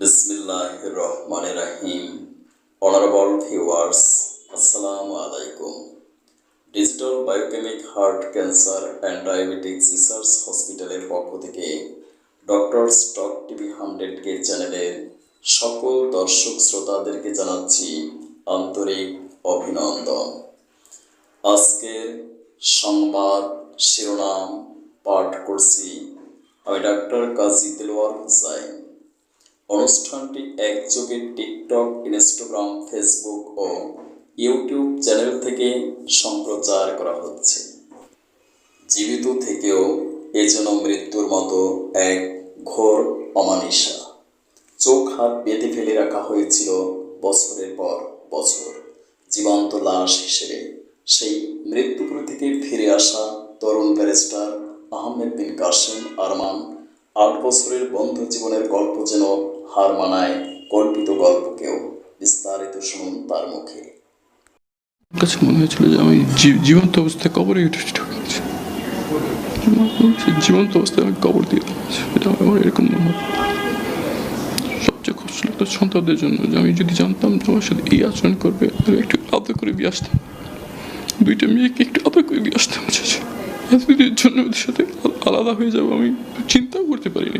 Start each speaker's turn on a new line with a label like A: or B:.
A: বিসমিল্লাহ রহমান রাহিম honourable viewers আসসালামু আলাইকুম। Digital biochemic heart cancer and diabetics research হসপিটালের পক্ষ থেকে doctor stock TV hundred K চ্যানেলের সকল দর্শক শ্রোতাদেরকে জানাচ্ছি আন্তরিক অভিনন্দন। আজকের সংবাদ শিরোনাম পাঠ করছি আমি ডাক্তার কাজী দিলওয়ার হুসাইন। অনুষ্ঠানটি একযোগে টিকটক, ইনস্টাগ্রাম, ফেসবুক ও ইউটিউব চ্যানেল থেকে সম্প্রচার করা হচ্ছে। জীবিত থেকেও এ যেন মৃত্যুর মতো এক ঘোর অমানিসা চোখ হাত বেঁধে ফেলে রাখা হয়েছিল বছরের পর বছর। জীবন্ত লাশ হিসেবে সেই মৃত্যুপুর থেকে ফিরে আসা তরুণ ব্যারিস্টার আহমেদ বিন কাসেম আরমান আট বছরের বন্ধু জীবনের গল্প যেন হার মানায় কল্পিত গল্পকেও বিস্তারিত শুনুন তার মুখে।
B: কাছে মনে হয়েছিল যে আমি জীবন্ত অবস্থায় কবরে জীবন্ত অবস্থায় আমি কবর দিয়ে এটা আমার এরকম মনে হয়। সবচেয়ে কষ্ট লাগতো সন্তানদের জন্য যে আমি যদি জানতাম যে আমার সাথে এই আচরণ করবে আমি একটু আদর করে দিয়ে আসতাম। দুইটা মেয়েকে একটু আদর করে দিয়ে আসতাম। এতদিনের জন্য ওদের সাথে আলাদা হয়ে যাব আমি চিন্তাও করতে পারিনি।